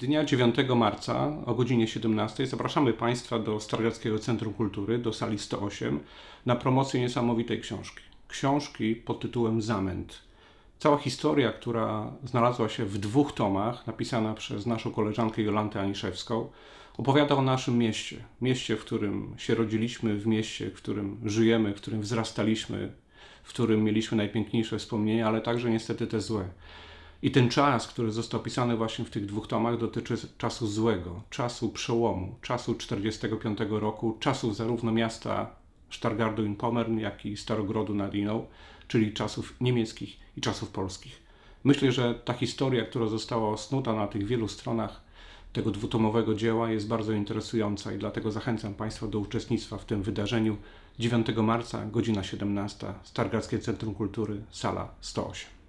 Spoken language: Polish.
Dnia 9 marca o godzinie 17 zapraszamy Państwa do Stargardzkiego Centrum Kultury, do sali 108, na promocję niesamowitej książki. Książki pod tytułem Zamęt. Cała historia, która znalazła się w dwóch tomach, napisana przez naszą koleżankę Jolantę Aniszewską, opowiada o naszym mieście. Mieście, w którym się rodziliśmy, w mieście, w którym żyjemy, w którym wzrastaliśmy, w którym mieliśmy najpiękniejsze wspomnienia, ale także niestety te złe. I ten czas, który został opisany właśnie w tych dwóch tomach, dotyczy czasu złego, czasu przełomu, czasu 45 roku, czasów zarówno miasta Stargardu in Pommern, jak i Starogrodu nad Iną, czyli czasów niemieckich i czasów polskich. Myślę, że ta historia, która została osnuta na tych wielu stronach tego dwutomowego dzieła jest bardzo interesująca i dlatego zachęcam Państwa do uczestnictwa w tym wydarzeniu 9 marca, godzina 17, Stargardzkie Centrum Kultury, sala 108.